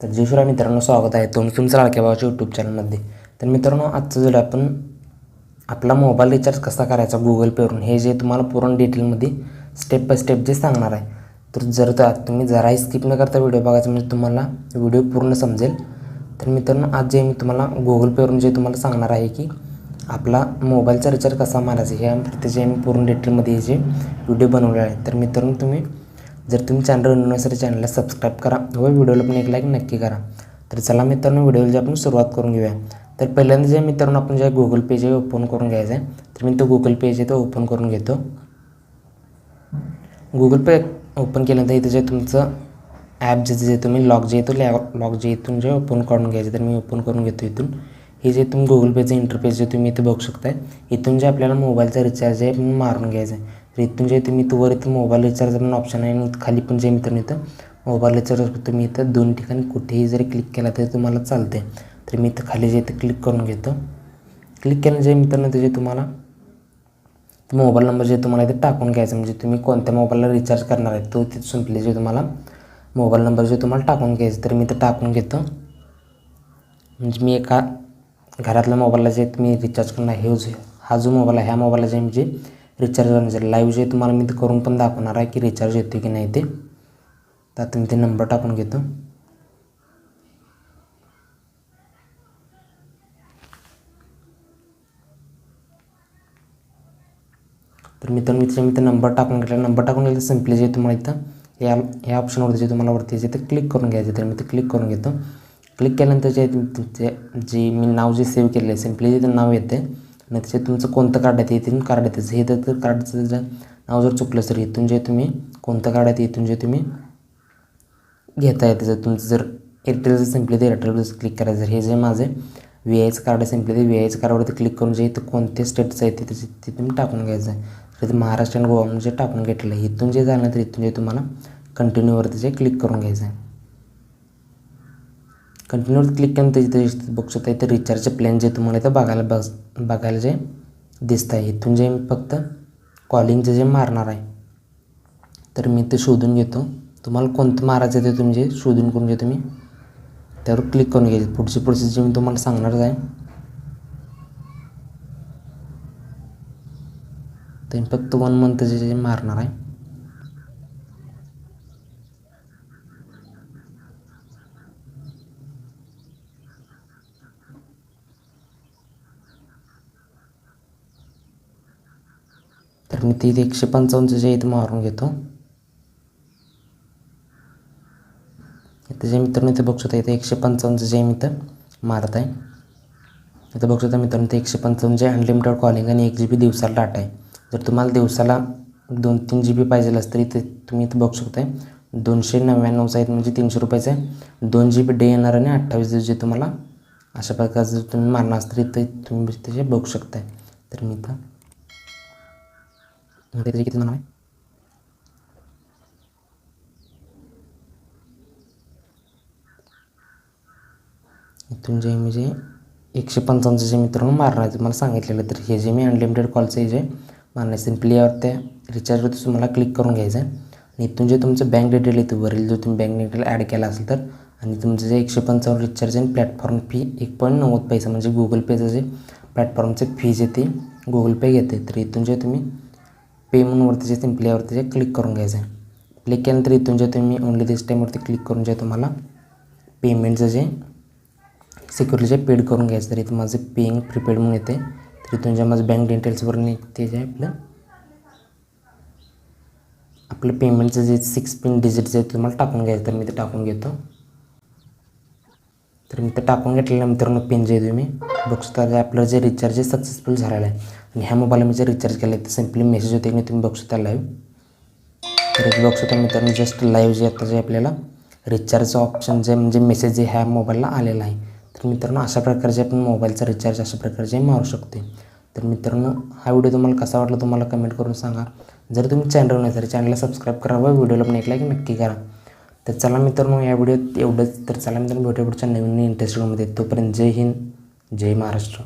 तर जयश्वरा मित्रांनो स्वागत आहे तुम तुमचं लाडक्या भावाच्या यूट्यूब चॅनलमध्ये तर मित्रांनो आजचं जर आपण आपला मोबाईल रिचार्ज कसा करायचा गुगल पेवरून हे जे तुम्हाला पूर्ण डिटेलमध्ये स्टेप बाय स्टेप जे सांगणार आहे तर जर तर तुम्ही जराही स्किप न करता व्हिडिओ बघायचा म्हणजे तुम्हाला व्हिडिओ पूर्ण समजेल. तर मित्रांनो आज जे मी तुम्हाला गुगल पेवरून जे तुम्हाला सांगणार आहे की आपला मोबाईलचा रिचार्ज कसा मारायचा हे त्याचे आम्ही पूर्ण डिटेलमध्ये हे जे व्हिडिओ बनवले आहे. तर मित्रांनो तुम्ही जर तुम्ही चॅनल नसेल चॅनलला सबस्क्राईब करा. व व्हिडिओला पण एक लाईक नक्की करा. तर चला मित्रांनो व्हिडिओला जे आपण सुरुवात करून घेऊया. तर पहिल्यांदा जे मित्रांनो आपण जे गुगल पे जे ओपन करून घ्यायचं आहे तर मी तो गुगल पे जे तो ओपन करून घेतो. गुगल पे ओपन केल्यानंतर इथे जे तुमचं ॲप जे जे तुम्ही लॉग जे येतो लॉग जे इथून जे ओपन करून घ्यायचं तर मी ओपन करून घेतो इथून. हे जे तुम्ही गुगल पेचं इंटरफेस जे तुम्ही इथे बघू शकताय इथून जे आपल्याला मोबाईलचा रिचार्ज आहे मारून घ्यायचं आहे. तर इथून जे तुम्ही इथं वर इथं मोबाईल रिचार्ज पण ऑप्शन आहे आणि खाली पण जे मित्रांनो इथं मोबाईल रिचार्ज तुम्ही इथं दोन ठिकाणी कुठेही जरी क्लिक केला तरी तुम्हाला चालते तर मी इथं खाली जे इथं क्लिक करून घेतो. क्लिक केलं जे मित्रांनो त्याचे तुम्हाला मोबाईल नंबर जे तुम्हाला इथे टाकून घ्यायचा म्हणजे तुम्ही कोणत्या मोबाईलला रिचार्ज करणार आहे तो तिथे संपले जे तुम्हाला मोबाईल नंबर जे तुम्हाला टाकून घ्यायचं तर मी इथं टाकून घेतो. म्हणजे मी एका घरातल्या मोबाईलला जे तुम्ही रिचार्ज करणार हे जो हा जो मोबाईल आहे ह्या मोबाईलला जे म्हणजे रिचार्ज करण्याचं लाईव्ह जे तुम्हाला मी ते करून पण दाखवणार आहे की रिचार्ज येतो की नाही ते. तर आता मी ते नंबर टाकून घेतो. तर मित्रांनो मित्र मी ते नंबर टाकून घेतला. नंबर टाकून घेतला सिम्पली जे तुम्हाला इथं या या ऑप्शनवरती जे तुम्हाला वरती जे ते क्लिक करून घ्यायचे तर मी ते क्लिक करून घेतो. क्लिक केल्यानंतर जे तुमचे जे मी नाव जे सेव्ह केले आहे सिम्पली जे नाव येते आणि त्याचे तुमचं कोणतं कार्ड आहे इथून कार्ड येतं हे तर कार्डचं जर नाव जर चुकलं तर इथून जे तुम्ही कोणतं कार्ड आहे इथून जे तुम्ही घेता येते जर तुमचं जर एअरटेलचं सिम्पली ते एअरटेलचं क्लिक करायचं जर. हे जे माझे व्ही आयचं कार्ड आहे सिम्पली ते व्ही आयचं कार्डवरती क्लिक करून जे इथं कोणते स्टेटचं आहे ते त्याचे ते तुम्ही टाकून घ्यायचं आहे. तर महाराष्ट्र आणि गोवा म्हणजे टाकून घेतलेलं आहे इथून जे झालं तर इथून जे तुम्हाला कंटिन्यूवरती जे क्लिक करून घ्यायचं आहे. कंटिन्यूवर क्लिक केलं तर इथे बघू शकता इथे रिचार्जचे प्लॅन जे तुम्हाला इथं बघायला बघ बघायला जे दिसत आहे इथून जे मी फक्त कॉलिंगचं जे मारणार आहे. तर मी ते शोधून घेतो. तुम्हाला कोणतं मारायचं ते तुम्ही जे शोधून करून जे तुम्ही. त्यावर क्लिक करून घ्यायचे पुढची प्रोसेस जे मी तुम्हाला सांगणारच आहे. तर फक्त वन मंथचे जे मारणार आहे. तर मी ते एकशे पंचावन्नच्या इथं मारून घेतो. त्याच्या मित्रांनो इथे बघू शकता इथे एकशे पंचावन्नचं जे मी इथं मारत आहे. इथं बघू शकता मित्रांनो ते एकशे पंचावन्नचे अनलिमिटेड कॉलिंग आणि एक जी बी दिवसाला डाटा आहे. जर तुम्हाला दिवसाला दोन तीन जी बी पाहिजे असतं तर इथे तुम्ही इथं बघू शकता दोनशे नव्याण्णवचा आहेत म्हणजे तीनशे रुपयाचं आहे. दोन जी बी डे येणार आणि अठ्ठावीस दिवस जे तुम्हाला अशा प्रकारचं जर तुम्ही मारणार असतं इथं तुम्ही त्याचे बघू शकताय. तर मी इथं त्याचे किती म्हणा इथून जे म्हणजे एकशे पंचावन्नचं जे मित्रांनो मारणार आहे तुम्हाला सांगितलेलं तर हे जे मी अनलिमिटेड कॉलचं हे जे मारणार सिम्पली यावर त्या रिचार्जवरती तुम्हाला क्लिक करून घ्यायचं आहे आणि इथून जे तुमचं बँक डिटेल येतो वरील जो तुम्ही बँक डिटेल ॲड केला असेल तर आणि तुमचं जे एकशे पंचावन्न रिचार्ज आणि प्लॅटफॉर्म फी एक पॉईंट नव्वद पैसा म्हणजे गुगल पेचं जे प्लॅटफॉर्मचे फी जे ते गुगल पे घेते तर इथून जे तुम्ही पे म्हणूनवरती जे सिम्पली जे क्लिक करून घ्यायचं आहे क्लिक केल्यानंतर इथून जे तुम्ही ओनली दिस टाईमवरती क्लिक करून जे तुम्हाला पेमेंटचं जे सिक्युरिटी जे पेड करून घ्यायचं तर इथं माझं पेईंग प्रीपेड म्हणून येते तर इथून जे माझं बँक डिटेल्सवर ते जे आपलं आपलं पेमेंटचं जे सिक्स पिन डिजिट जे तुम्हाला टाकून घ्यायचं तर मी ते टाकून घेतो. तर मी ते टाकून घेतल्यानंतर पिन जे तुम्ही बघू शकता आपलं जे रिचार्ज सक्सेसफुल झालेलं आहे. आणि ह्या मोबाईलला मी जे रिचार्ज केलं आहे ते सिम्पली मेसेज होते की तुम्ही बघू शकता लाईव्ह तर बघू शकता मित्रांनो जस्ट लाईव्ह जे आता जे आपल्याला रिचार्जचं ऑप्शन जे म्हणजे मेसेज जे ह्या मोबाईलला आलेला आहे. तर मित्रांनो अशा प्रकारचे आपण मोबाईलचा रिचार्ज अशा प्रकारचे मारू शकते तर मित्रांनो हा व्हिडिओ तुम्हाला कसा वाटला तुम्हाला कमेंट करून सांगा. जर तुम्ही चॅनल नाही तर चॅनलला सबस्क्राईब करा व व्हिडिओला पण एक लाईक नक्की करा. तर चला मित्रांनो या व्हिडिओत एवढंच. तर चला मित्रांनो भेटू पुढच्या नवीन इंटरेस्टमध्ये तोपर्यंत जय हिंद जय महाराष्ट्र.